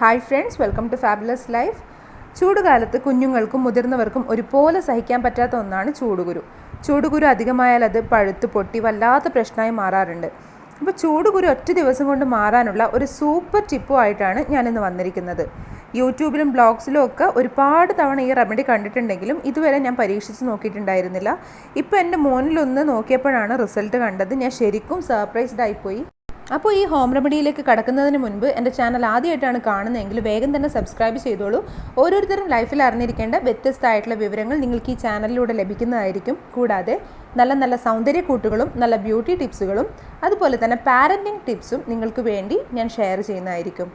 Hi friends welcome to fabulous life ചൂടുകാലത്ത് കുഞ്ഞുങ്ങൾക്കും മുതിർന്നവർക്കും ഒരുപോലെ സഹിക്കാൻ പറ്റാത്ത ഒന്നാണ് ചൂടുകുരു. ചൂടുകുരു അധികമായാൽ അത് പഴുത്ത് പൊട്ടി വല്ലാത്ത പ്രശ്നമായി മാറാറുണ്ട്. അപ്പോൾ ചൂടുകുരു ഒറ്റ ദിവസം കൊണ്ട് മാറാനുള്ള ഒരു സൂപ്പർ ടിപ്പും ആയിട്ടാണ് ഞാനിന്ന് വന്നിരിക്കുന്നത്. യൂട്യൂബിലും ബ്ലോഗ്സിലും ഒക്കെ ഒരുപാട് തവണ ഈ റെമഡി കണ്ടിട്ടുണ്ടെങ്കിലും ഇതുവരെ ഞാൻ പരീക്ഷിച്ച് നോക്കിയിട്ടുണ്ടായിരുന്നില്ല. ഇപ്പോൾ എന്റെ മോനിലൊന്ന് നോക്കിയപ്പോഴാണ് റിസൾട്ട് കണ്ടത്. ഞാൻ ശരിക്കും സർപ്രൈസ്ഡ് ആയിപ്പോയി അപ്പോൾ ഈ ഹോം റെമഡിയിലേക്ക് കടക്കുന്നതിന് മുൻപ് എന്റെ ചാനൽ ആദ്യമായിട്ടാണ് കാണുന്നതെങ്കിൽ വേഗം തന്നെ സബ്സ്ക്രൈബ് ചെയ്തോളൂ. ഓരോരുത്തരും ലൈഫിൽ അറിഞ്ഞിരിക്കേണ്ട വ്യത്യസ്തമായിട്ടുള്ള വിവരങ്ങൾ നിങ്ങൾക്ക് ഈ ചാനലിലൂടെ ലഭിക്കുന്നതായിരിക്കും. കൂടാതെ നല്ല നല്ല സൗന്ദര്യ കൂട്ടുകളും നല്ല ബ്യൂട്ടി ടിപ്സുകളും അതുപോലെ തന്നെ പാരന്റിങ് ടിപ്സും നിങ്ങൾക്ക് വേണ്ടി ഞാൻ ഷെയർ ചെയ്യുന്നതായിരിക്കും.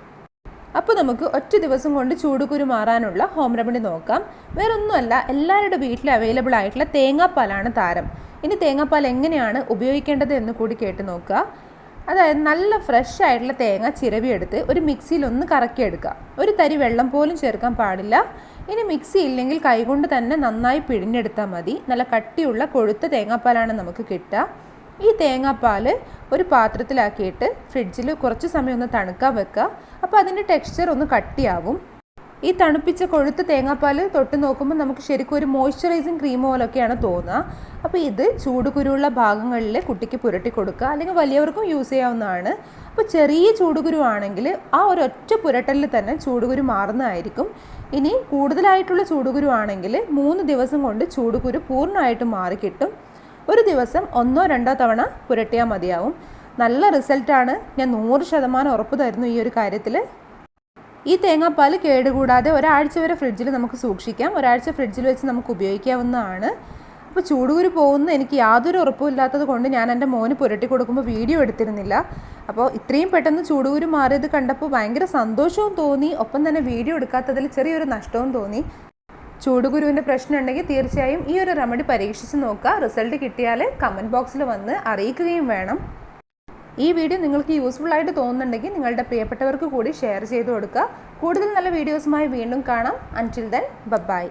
അപ്പോൾ നമുക്ക് ഒറ്റ ദിവസം കൊണ്ട് ചൂടുകുരു മാറാനുള്ള ഹോം റെമഡി നോക്കാം. വേറൊന്നുമല്ല എല്ലാവരുടെ വീട്ടിൽ അവൈലബിൾ ആയിട്ടുള്ള തേങ്ങാപ്പാലാണ് താരം. ഇനി തേങ്ങാപ്പാൽ എങ്ങനെയാണ് ഉപയോഗിക്കേണ്ടത് എന്ന് കൂടി കേട്ട് നോക്കുക. അതായത് നല്ല ഫ്രഷ് ആയിട്ടുള്ള തേങ്ങ ചിരവിയെടുത്ത് ഒരു മിക്സിയിൽ ഒന്ന് കറക്കിയെടുക്കുക ഒരു തരി വെള്ളം പോലും ചേർക്കാൻ പാടില്ല. ഇനി മിക്സി ഇല്ലെങ്കിൽ കൈകൊണ്ട് തന്നെ നന്നായി പിഴിഞ്ഞെടുത്താൽ മതി. നല്ല കട്ടിയുള്ള കൊഴുത്ത തേങ്ങാപ്പാലാണ് നമുക്ക് കിട്ടുക. ഈ തേങ്ങാപ്പാൽ ഒരു പാത്രത്തിലാക്കിയിട്ട് ഫ്രിഡ്ജിൽ കുറച്ച് സമയം ഒന്ന് തണുക്കാൻ വെക്കുക. അപ്പോൾ അതിന്റെ ടെക്സ്ചർ ഒന്ന് കട്ടിയാവും. ഈ തണുപ്പിച്ച കൊഴുത്ത തേങ്ങാപ്പാൽ തൊട്ട് നോക്കുമ്പോൾ നമുക്ക് ശരിക്കും ഒരു മോയ്സ്ചറൈസിങ് ക്രീം പോലൊക്കെയാണ് തോന്നുക അപ്പോൾ ഇത് ചൂട് കുരുവുള്ള ഭാഗങ്ങളിൽ കുട്ടിക്ക് പുരട്ടി കൊടുക്കുക. അല്ലെങ്കിൽ വലിയവർക്കും യൂസ് ചെയ്യാവുന്നതാണ്. അപ്പോൾ ചെറിയ ചൂടുകുരു ആണെങ്കിൽ ആ ഒരു ഒറ്റ പുരട്ടലിൽ തന്നെ ചൂടുകുരു മാറുന്നതായിരിക്കും. ഇനി കൂടുതലായിട്ടുള്ള ചൂടുകുരു ആണെങ്കിൽ മൂന്ന് ദിവസം കൊണ്ട് ചൂടുകുരു പൂർണമായിട്ടും മാറിക്കിട്ടും ഒരു ദിവസം ഒന്നോ രണ്ടോ തവണ പുരട്ടിയാൽ മതിയാവും. നല്ല റിസൾട്ടാണ് ഞാൻ നൂറ് ശതമാനം ഉറപ്പ് തരുന്നു ഈ ഒരു കാര്യത്തിൽ ഈ തേങ്ങാപ്പാൽ കേടുകൂടാതെ ഒരാഴ്ച വരെ ഫ്രിഡ്ജിൽ നമുക്ക് സൂക്ഷിക്കാം. ഒരാഴ്ച ഫ്രിഡ്ജിൽ വെച്ച് നമുക്ക് ഉപയോഗിക്കാവുന്നതാണ്. അപ്പോൾ ചൂടുകുരു പോകുന്ന എനിക്ക് യാതൊരു ഉറപ്പുമില്ലാത്തത് കൊണ്ട് ഞാൻ എന്റെ മോന് പുരട്ടി കൊടുക്കുമ്പോൾ വീഡിയോ എടുത്തിരുന്നില്ല. അപ്പോൾ ഇത്രയും പെട്ടെന്ന് ചൂടുകുരു മാറിയത് കണ്ടപ്പോൾ ഭയങ്കര സന്തോഷവും തോന്നി. ഒപ്പം തന്നെ വീഡിയോ എടുക്കാത്തതിൽ ചെറിയൊരു നഷ്ടവും തോന്നി. ചൂടുകുരുവിന്റെ പ്രശ്നം ഉണ്ടെങ്കിൽ തീർച്ചയായും ഈ ഒരു റെമഡി പരീക്ഷിച്ച് നോക്കുക. റിസൾട്ട് കിട്ടിയാൽ കമന്റ് ബോക്സിൽ വന്ന് അറിയിക്കുകയും വേണം. ഈ വീഡിയോ നിങ്ങൾക്ക് യൂസ്ഫുൾ ആയിട്ട് തോന്നുന്നുണ്ടെങ്കിൽ നിങ്ങളുടെ പ്രിയപ്പെട്ടവർക്ക് കൂടി ഷെയർ ചെയ്ത് കൊടുക്കുക. കൂടുതൽ നല്ല വീഡിയോസുമായി വീണ്ടും കാണാം. അന്റിൽ ദെൻ ബൈ